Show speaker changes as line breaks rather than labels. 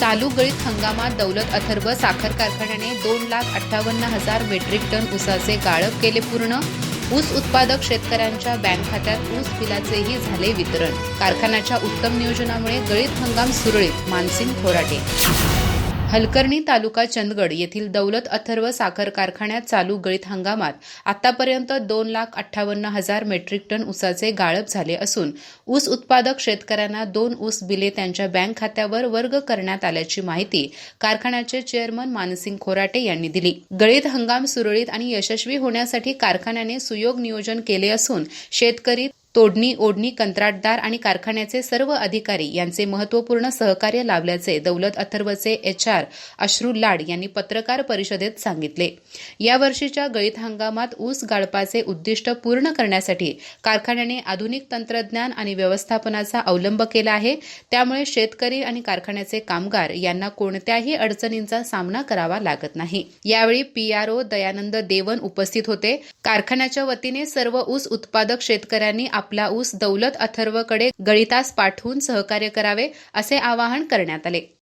चालू गळीत हंगामात दौलत अथर्व साखर कारखान्याने दोन लाख अठ्ठावन्न हजार मेट्रिक टन ऊसाचे गाळप केले पूर्ण. ऊस उत्पादक शेतकऱ्यांच्या बँक खात्यात ऊस बिलाचेही झाले वितरण. कारखान्याच्या उत्तम नियोजनामुळे गळीत हंगाम सुरळीत मानसिंग खोराटे. हलकर्णी तालुका चंदगड येथील दौलत अथर्व साखर कारखान्यात चालू गळीत हंगामात आतापर्यंत दोन लाख अठ्ठावन्न हजार मेट्रिक टन ऊसाचे गाळप झाले असून ऊस उत्पादक शेतकऱ्यांना दोन ऊस बिले त्यांच्या बँक खात्यावर वर्ग करण्यात आल्याची माहिती कारखान्याचे चेअरमन मानसिंग खोराटे यांनी दिली. गळीत हंगाम सुरळीत आणि यशस्वी होण्यासाठी कारखान्याने सुयोग नियोजन केले असून शेतकरी तोडणी ओढणी कंत्राटदार आणि कारखान्याचे सर्व अधिकारी यांचे महत्त्वपूर्ण सहकार्य लाभल्याचे दौलत अथर्वचे एच आर अश्रू लाड यांनी पत्रकार परिषदेत सांगितले. यावर्षीच्या गळीत हंगामात ऊस गाळपाचे उद्दिष्ट पूर्ण करण्यासाठी कारखान्याने आधुनिक तंत्रज्ञान आणि व्यवस्थापनाचा अवलंब केला आहे. त्यामुळे शेतकरी आणि कारखान्याचे कामगार यांना कोणत्याही अडचणींचा सामना करावा लागत नाही. यावेळी पीआरओ दयानंद देवन उपस्थित होते. कारखान्याच्या वतीने सर्व ऊस उत्पादक शेतकऱ्यांनी आपला ऊस दौलत अथर्वकडे गळितास पाठवून सहकार्य करावे असे आवाहन करण्यात आले.